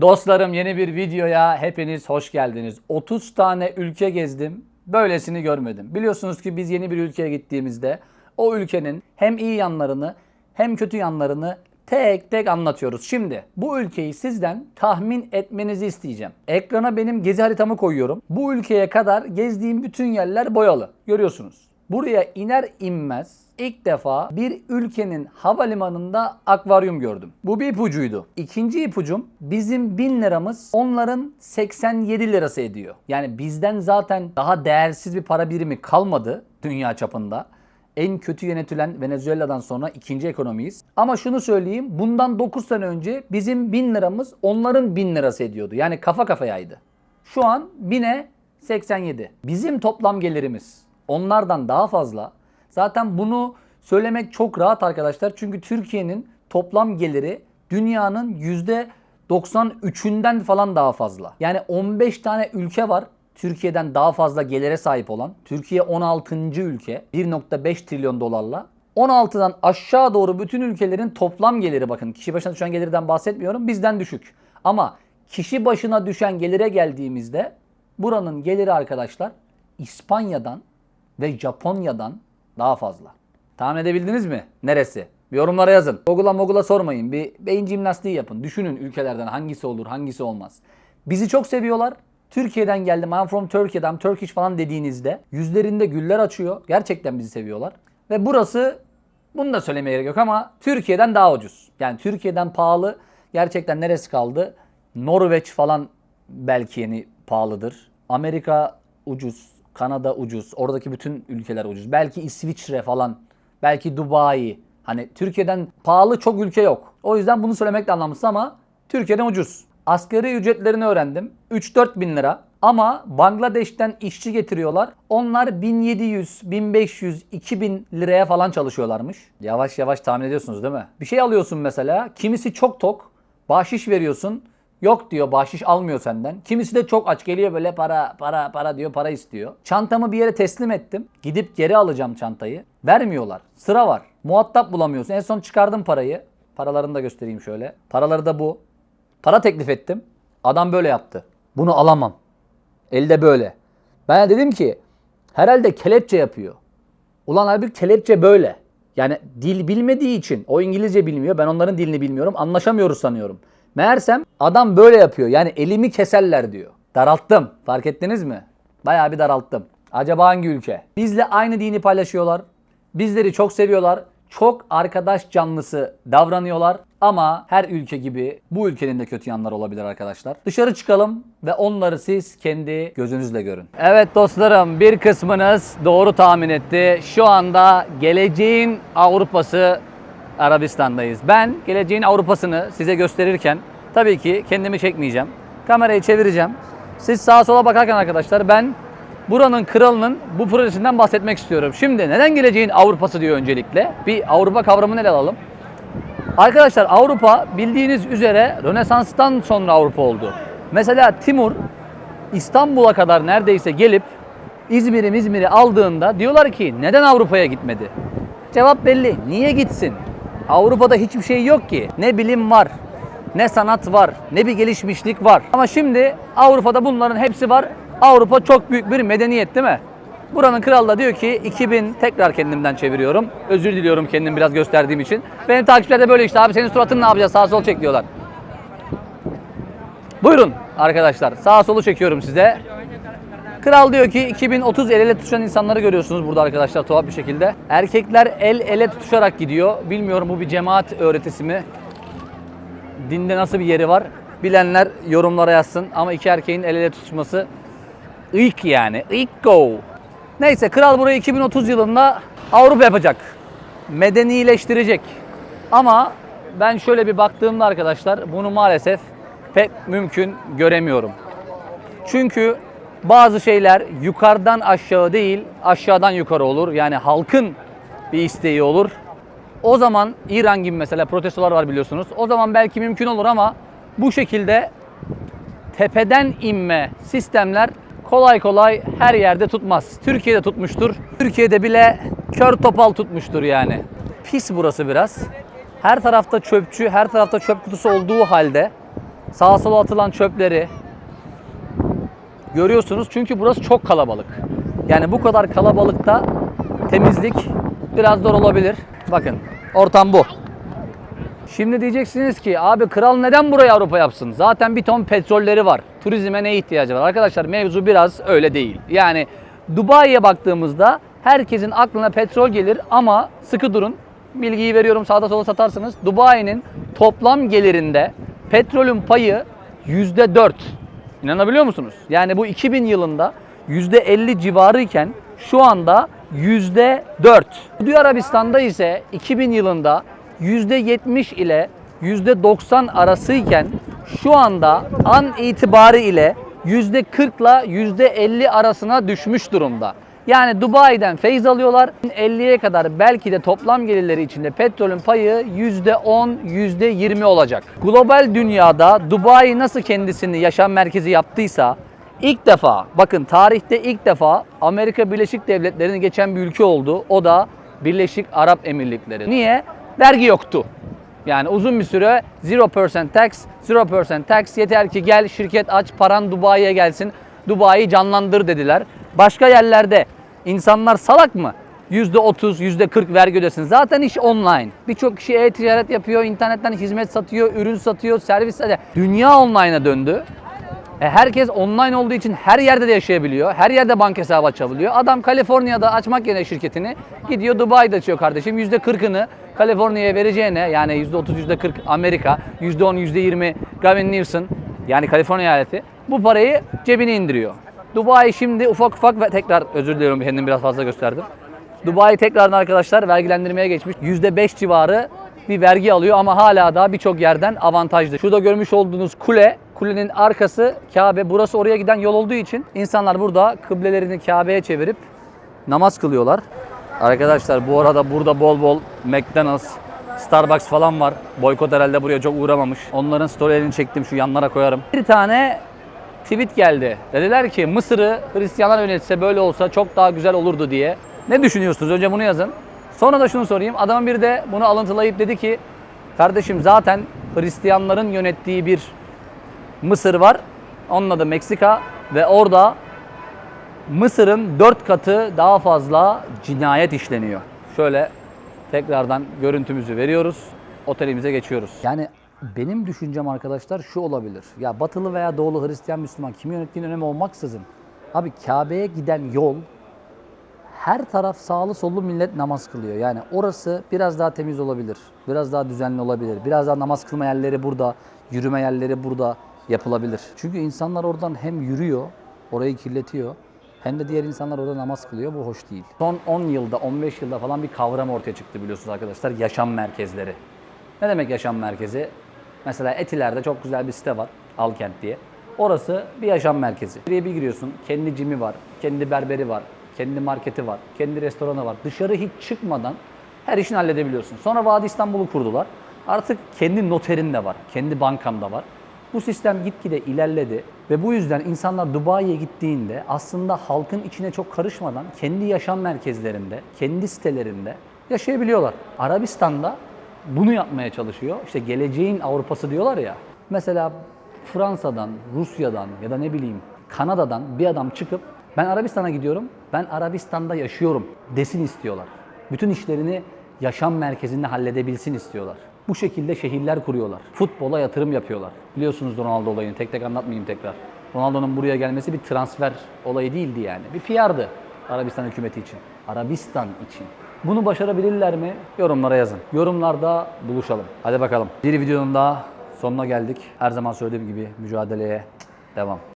Dostlarım yeni bir videoya hepiniz hoş geldiniz. 30 tane ülke gezdim. Böylesini görmedim. Biliyorsunuz ki biz yeni bir ülkeye gittiğimizde o ülkenin hem iyi yanlarını hem kötü yanlarını tek tek anlatıyoruz. Şimdi bu ülkeyi sizden tahmin etmenizi isteyeceğim. Ekrana benim gezi haritamı koyuyorum. Bu ülkeye kadar gezdiğim bütün yerler boyalı. Görüyorsunuz. Buraya iner inmez ilk defa bir ülkenin havalimanında akvaryum gördüm. Bu bir ipucuydu. İkinci ipucum bizim 1000 liramız onların 87 lirası ediyor. Yani bizden zaten daha değersiz bir para birimi kalmadı dünya çapında. En kötü yönetilen Venezuela'dan sonra ikinci ekonomiyiz. Ama şunu söyleyeyim bundan 9 sene önce bizim 1000 liramız onların 1000 lirası ediyordu. Yani kafa kafayaydı. Şu an 1000'e 87. Bizim toplam gelirimiz onlardan daha fazla. Zaten bunu söylemek çok rahat arkadaşlar. Çünkü Türkiye'nin toplam geliri dünyanın %93'ünden falan daha fazla. Yani 15 tane ülke var Türkiye'den daha fazla gelire sahip olan. Türkiye 16. ülke 1.5 trilyon dolarla. 16'dan aşağı doğru bütün ülkelerin toplam geliri bakın kişi başına düşen gelirden bahsetmiyorum bizden düşük. Ama kişi başına düşen gelire geldiğimizde buranın geliri arkadaşlar İspanya'dan ve Japonya'dan daha fazla. Tahmin edebildiniz mi? Neresi? Yorumlara yazın. Google'a mogula sormayın. Bir beyin jimnastiği yapın. Düşünün ülkelerden hangisi olur, hangisi olmaz. Bizi çok seviyorlar. Türkiye'den geldim, I'm from Turkey, I'm Turkish falan dediğinizde yüzlerinde güller açıyor. Gerçekten bizi seviyorlar. Ve burası, bunu da söylemeye gerek yok ama Türkiye'den daha ucuz. Yani Türkiye'den pahalı. Gerçekten neresi kaldı? Norveç falan belki yeni pahalıdır. Amerika ucuz. Kanada ucuz. Oradaki bütün ülkeler ucuz. Belki İsviçre falan. Belki Dubai. Hani Türkiye'den pahalı çok ülke yok. O yüzden bunu söylemek de anlamsız ama Türkiye'den ucuz. Asgari ücretlerini öğrendim. 3-4 bin lira. Ama Bangladeş'ten işçi getiriyorlar. Onlar 1700, 1500, 2000 liraya falan çalışıyorlarmış. Yavaş yavaş tahmin ediyorsunuz değil mi? Bir şey alıyorsun mesela. Kimisi çok tok. Bahşiş veriyorsun. Yok diyor bahşiş almıyor senden. Kimisi de çok aç geliyor böyle para para para diyor para istiyor. Çantamı bir yere teslim ettim. Gidip geri alacağım çantayı. Vermiyorlar. Sıra var. Muhatap bulamıyorsun. En son çıkardım parayı. Paralarını da göstereyim şöyle. Paraları da bu. Para teklif ettim. Adam böyle yaptı. Bunu alamam. Elde böyle. Ben dedim ki herhalde kelepçe yapıyor. Ulan halbuki kelepçe böyle. Yani dil bilmediği için o İngilizce bilmiyor. Ben onların dilini bilmiyorum. Anlaşamıyoruz sanıyorum. Meğersem adam böyle yapıyor. Yani elimi keserler diyor. Daralttım. Fark ettiniz mi? Bayağı bir daralttım. Acaba hangi ülke? Bizle aynı dini paylaşıyorlar. Bizleri çok seviyorlar. Çok arkadaş canlısı davranıyorlar. Ama her ülke gibi bu ülkenin de kötü yanları olabilir arkadaşlar. Dışarı çıkalım ve onları siz kendi gözünüzle görün. Evet dostlarım bir kısmınız doğru tahmin etti. Şu anda geleceğin Avrupa'sı Arabistan'dayız. Ben geleceğin Avrupa'sını size gösterirken tabii ki kendimi çekmeyeceğim. Kamerayı çevireceğim. Siz sağa sola bakarken arkadaşlar ben buranın kralının bu projesinden bahsetmek istiyorum. Şimdi neden geleceğin Avrupa'sı diyor öncelikle. Bir Avrupa kavramını ele alalım. Arkadaşlar Avrupa bildiğiniz üzere Rönesans'tan sonra Avrupa oldu. Mesela Timur İstanbul'a kadar neredeyse gelip İzmir'i İzmir'i aldığında diyorlar ki neden Avrupa'ya gitmedi? Cevap belli. Niye gitsin? Avrupa'da hiçbir şey yok ki. Ne bilim var, ne sanat var, ne bir gelişmişlik var. Ama şimdi Avrupa'da bunların hepsi var. Avrupa çok büyük bir medeniyet değil mi? Buranın kralı da diyor ki 2000 tekrar kendimden çeviriyorum. Özür diliyorum kendim biraz gösterdiğim için. Benim takipçiler de böyle işte abi senin suratını ne yapacağız sağ sol çek diyorlar. Buyurun arkadaşlar sağ solu çekiyorum size. Kral diyor ki 2030 el ele tutuşan insanları görüyorsunuz burada arkadaşlar tuhaf bir şekilde. Erkekler el ele tutuşarak gidiyor. Bilmiyorum bu bir cemaat öğretisi mi? Dinde nasıl bir yeri var? Bilenler yorumlara yazsın. Ama iki erkeğin el ele tutuşması ilk yani. İlk go. Neyse kral burayı 2030 yılında Avrupa yapacak. Medenileştirecek. Ama ben şöyle bir baktığımda arkadaşlar bunu maalesef pek mümkün göremiyorum. Çünkü bazı şeyler yukarıdan aşağı değil, aşağıdan yukarı olur. Yani halkın bir isteği olur. O zaman İran gibi mesela protestolar var biliyorsunuz. O zaman belki mümkün olur ama bu şekilde tepeden inme sistemler kolay kolay her yerde tutmaz. Türkiye'de tutmuştur. Türkiye'de bile kör topal tutmuştur yani. Pis burası biraz. Her tarafta çöpçü, her tarafta çöp kutusu olduğu halde sağa sola atılan çöpleri görüyorsunuz. Çünkü burası çok kalabalık. Yani bu kadar kalabalıkta temizlik biraz zor olabilir. Bakın ortam bu. Şimdi diyeceksiniz ki abi kral neden burayı Avrupa yapsın? Zaten bir ton petrolleri var. Turizme ne ihtiyacı var? Arkadaşlar mevzu biraz öyle değil. Yani Dubai'ye baktığımızda herkesin aklına petrol gelir ama sıkı durun. Bilgiyi veriyorum sağda sola satarsınız. Dubai'nin toplam gelirinde petrolün payı %4. İnanabiliyor musunuz? Yani bu 2000 yılında %50 civarı iken şu anda %4. Suudi Arabistan'da ise 2000 yılında %70 ile %90 arası iken şu anda an itibarı ile %40 ile %50 arasına düşmüş durumda. Yani Dubai'den feyz alıyorlar. 50'ye kadar belki de toplam gelirleri içinde petrolün payı %10, %20 olacak. Global dünyada Dubai nasıl kendisini yaşam merkezi yaptıysa ilk defa bakın tarihte ilk defa Amerika Birleşik Devletleri'ni geçen bir ülke oldu. O da Birleşik Arap Emirlikleri. Niye? Vergi yoktu. Yani uzun bir süre 0% tax, 0% tax yeter ki gel şirket aç paran Dubai'ye gelsin. Dubai'yi canlandır dediler. Başka yerlerde insanlar salak mı? %30, %40 vergi ödesin. Zaten iş online. Birçok kişi e-ticaret yapıyor, internetten hizmet satıyor, ürün satıyor, servis satıyor. Dünya online'a döndü. E, herkes online olduğu için her yerde de yaşayabiliyor. Her yerde banka hesabı açabiliyor. Adam Kaliforniya'da açmak yerine şirketini gidiyor Dubai'de açıyor kardeşim. %40'ını Kaliforniya'ya vereceğine yani %30, %40 Amerika, %10, %20 Gavin Newsom yani Kaliforniya eyaleti bu parayı cebine indiriyor. Dubai şimdi ufak ufak ve tekrar özür diliyorum kendimi biraz fazla gösterdim. Dubai tekrardan arkadaşlar vergilendirmeye geçmiş. %5 civarı bir vergi alıyor ama hala daha birçok yerden avantajlı. Şurada görmüş olduğunuz kule, kulenin arkası Kabe. Burası oraya giden yol olduğu için insanlar burada kıblelerini Kabe'ye çevirip namaz kılıyorlar. Arkadaşlar bu arada burada bol bol McDonald's, Starbucks falan var. Boykot herhalde buraya çok uğramamış. Onların storylerini çektim şu yanlara koyarım. Bir tane tweet geldi. Dediler ki Mısır'ı Hristiyanlar yönetse böyle olsa çok daha güzel olurdu diye. Ne düşünüyorsunuz? Önce bunu yazın. Sonra da şunu sorayım. Adamın biri de bunu alıntılayıp dedi ki kardeşim zaten Hristiyanların yönettiği bir Mısır var. Onun adı Meksika ve orada Mısır'ın 4 katı daha fazla cinayet işleniyor. Şöyle tekrardan görüntümüzü veriyoruz. Otelimize geçiyoruz. Yani benim düşüncem arkadaşlar şu olabilir. Ya batılı veya doğulu Hristiyan Müslüman kimi yönettiğinin önemi olmaksızın. Abi Kabe'ye giden yol her taraf sağlı sollu millet namaz kılıyor. Yani orası biraz daha temiz olabilir. Biraz daha düzenli olabilir. Biraz daha namaz kılma yerleri burada, yürüme yerleri burada yapılabilir. Çünkü insanlar oradan hem yürüyor, orayı kirletiyor. Hem de diğer insanlar orada namaz kılıyor. Bu hoş değil. Son 10 yılda, 15 yılda falan bir kavram ortaya çıktı biliyorsunuz arkadaşlar. Yaşam merkezleri. Ne demek yaşam merkezi? Mesela Etiler'de çok güzel bir site var. Alkent diye. Orası bir yaşam merkezi. Buraya bir giriyorsun. Kendi cimi var. Kendi berberi var. Kendi marketi var. Kendi restoranı var. Dışarı hiç çıkmadan her işini halledebiliyorsun. Sonra Vadi İstanbul'u kurdular. Artık kendi noterin de var. Kendi bankan da var. Bu sistem gitgide ilerledi ve bu yüzden insanlar Dubai'ye gittiğinde aslında halkın içine çok karışmadan kendi yaşam merkezlerinde, kendi sitelerinde yaşayabiliyorlar. Arabistan'da bunu yapmaya çalışıyor. İşte geleceğin Avrupa'sı diyorlar ya. Mesela Fransa'dan, Rusya'dan ya da ne bileyim Kanada'dan bir adam çıkıp ben Arabistan'a gidiyorum, ben Arabistan'da yaşıyorum desin istiyorlar. Bütün işlerini yaşam merkezinde halledebilsin istiyorlar. Bu şekilde şehirler kuruyorlar. Futbola yatırım yapıyorlar. Biliyorsunuz Ronaldo olayını tek tek anlatmayayım tekrar. Ronaldo'nun buraya gelmesi bir transfer olayı değildi yani. Bir PR'dı Arabistan hükümeti için. Arabistan için. Bunu başarabilirler mi? Yorumlara yazın. Yorumlarda buluşalım. Hadi bakalım. Bir videonun daha sonuna geldik. Her zaman söylediğim gibi mücadeleye devam.